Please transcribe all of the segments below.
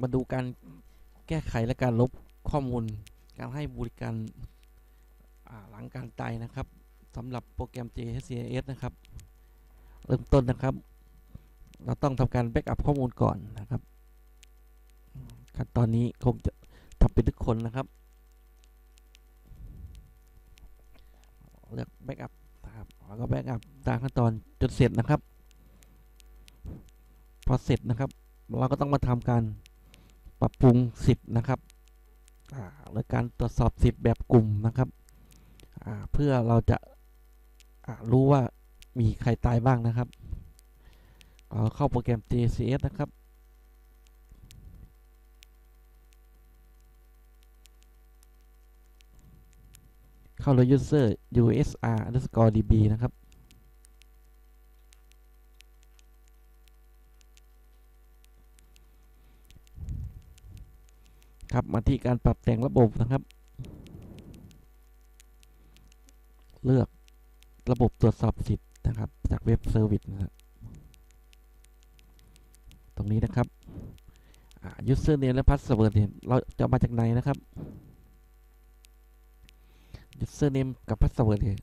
มาดูการแก้ไขและการลบข้อมูล การให้บริการหลังการตายนะครับสำหรับโปรแกรม JSCS นะครับ เริ่มต้นนะครับ เราต้องทำการแบ็กอัพข้อมูลก่อนนะครับ ขั้นตอนนี้คงจะทำเป็นทุกคนนะครับ เลือกแบ็กอัพนะครับแล้วก็แบ็กอัพตามขั้นตอนจนเสร็จนะครับ พอเสร็จนะครับ เราก็ต้องมาทำการ รับปรุงสิทธิ์นะครับอ่าหรือการตรวจสอบสิทธิ์แบบกลุ่มนะครับ เพื่อเราจะารู้ว่ามีใครตายบ้างนะครับเเข้าโปรแกรม JCS นะครับเข้าเลย user usr underscore db นะครับ ครับมาที่การปรับแต่งระบบนะครับ เลือกระบบตรวจสอบสิทธิ์นะครับ จากเว็บเซอร์วิสนะครับตรงนี้นะครับ username และ password เนี่ยเราจะมาจากไหนนะครับ username กับ password เนี่ย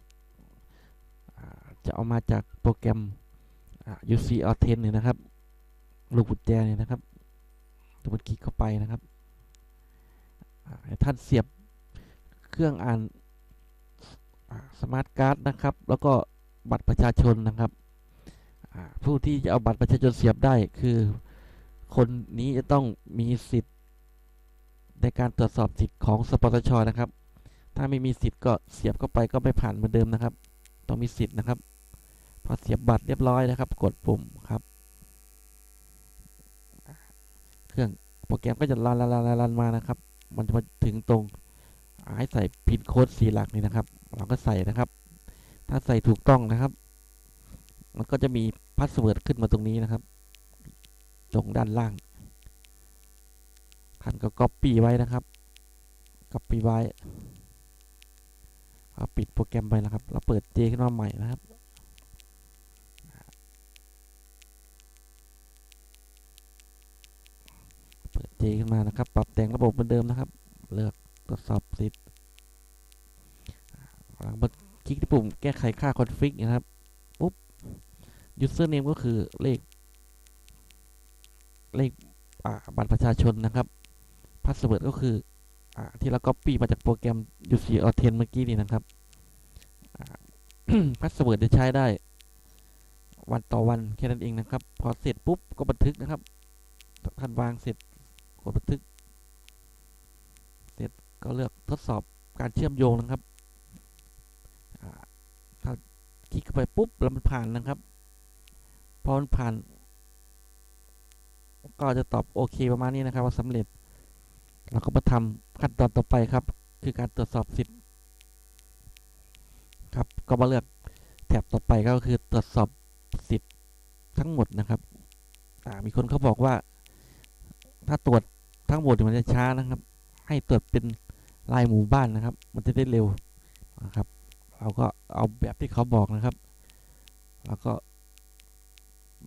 จะเอามาจากโปรแกรม UC Authent เนี่ยนะครับ ลูกกุญแจเนี่ยนะครับตัวมันคลิกเข้าไปนะครับ ท่านเสียบเครื่องอ่านสมาร์ทการ์ดนะครับ แล้วก็บัตรประชาชนนะครับผู้ที่จะเอาบัตรประชาชนเสียบได้คือ คนนี้จะต้องมีสิทธิ์ในการตรวจสอบสิทธิ์ของสปสชนะครับ ถ้าไม่มีสิทธิ์ก็เสียบเข้าไปก็ไม่ผ่านเหมือนเดิมนะครับ ต้องมีสิทธิ์นะครับ พอเสียบบัตรเรียบร้อยนะครับ กดปุ่มครับ เครื่องโปรแกรมก็จะรันรันรันรันมานะครับ มันจะมาถึงตรงให้ใส่พินโค้ดสีหลักนี่นะครับ เราก็ใส่นะครับ ถ้าใส่ถูกต้องนะครับ มันก็จะมีพาสเวิร์ดขึ้นมาตรงนี้นะครับ ตรงด้านล่างท่านก็ก๊อปปี้ไว้นะครับก๊อปปี้ไว้เอาปิดโปรแกรมไปนะครับ เราเปิด J ขึ้นมาใหม่นะครับ เปิด J ขึ้นมานะครับ ปรับแต่งระบบเหมือนเดิมนะครับ เลือกตรวจสอบสิทธิ์หลังคลิกที่ปุ่มแก้ไขค่า config นะครับ ปุ๊บ username ก็คือเลข เลขบัตรประชาชนนะครับ password ก็คืออที่เรา copy มาจากโปรแกรม UC Authent เมื่อกี้นี่นะครับพาสเวิร์ดจะใช้ได้ วันต่อวันแค่นั้นเองนะครับ พอเสร็จปุ๊บก็บันทึกนะครับท่านวางเสร็จ กดบันทึก เสร็จก็เลือกทดสอบการเชื่อมโยงนะครับถ้าคลิกเข้าไปปุ๊บแล้วมันผ่านนะครับ พอมันผ่าน ก็จะตอบโอเคประมาณนี้นะครับ ว่าสำเร็จ เราก็มาทำขั้นตอนต่อไปครับ คือการตรวจสอบสิทธิ์ครับ ก็มาเลือกแถบต่อไปก็คือตรวจสอบสิทธิ์ทั้งหมดนะครับมีคนเขาบอกว่า ถ้าตรวจทั้งหมดมันจะช้านะครับ ให้ตรวจเป็นรายหมู่บ้านนะครับ มันจะได้เร็วนะครับ เราก็เอาแบบที่เขาบอกนะครับ แล้วก็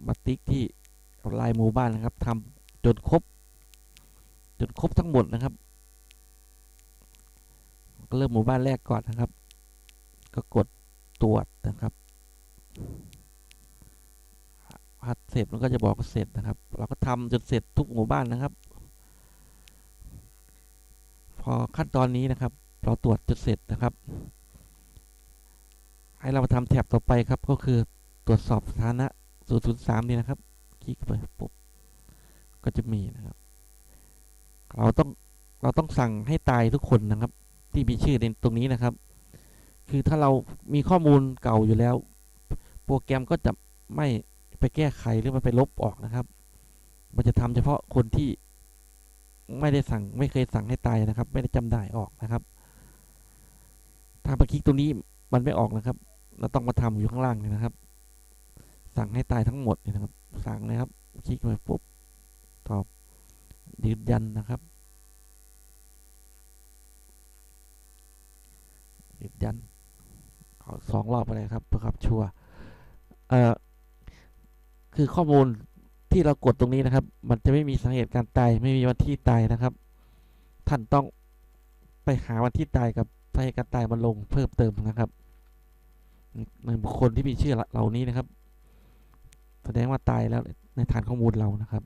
มาติ๊กที่รายหมู่บ้านนะครับทำจนครบจนครบทั้งหมดนะครับ ก็เริ่มหมู่บ้านแรกก่อนนะครับ ก็กดตรวจนะครับ พัดเสร็จมันก็จะบอกเสร็จนะครับ เราก็ทำจนเสร็จทุกหมู่บ้านนะครับ พอขั้นตอนนี้นะครับ เราตรวจจนเสร็จนะครับ ให้เรามาทำแถบต่อไปครับ ก็คือตรวจสอบสถานะ 003 นี่นะครับ คลิกไปปุ๊บก็จะมีนะครับ เราต้องเราต้องสั่งให้ตายทุกคนนะครับ ที่มีชื่อในตรงนี้นะครับ คือถ้าเรามีข้อมูลเก่าอยู่แล้ว โปรแกรมก็จะไม่ ไปแก้ไขหรือมันไปลบออกนะครับ มันจะทำเฉพาะคนที่ไม่ได้สั่งไม่เคยสั่งให้ตายนะครับ ไม่ได้จำได้ออกนะครับถ้าไปคลิกตรงนี้มันไม่ออกนะครับ เราต้องมาทำอยู่ข้างล่างนี่นะครับ สั่งให้ตายทั้งหมดนี่นะครับ สั่งนะครับ คลิกไปปุ๊บตอบยืนยันนะครับยืนยันขอสองรอบไปเลยครับเพื่อครับชัวร์เอ่อ คือข้อมูลที่เรากดตรงนี้นะครับ มันจะไม่มีสาเหตุการตาย ไม่มีวันที่ตายนะครับ ท่านต้องไปหาวันที่ตายกับสาเหตุการตายมาลงเพิ่มเติมนะครับในบุคคลที่มีชื่อเหล่านี้นะครับ แสดงว่าตายแล้วในฐานข้อมูลเรานะครับ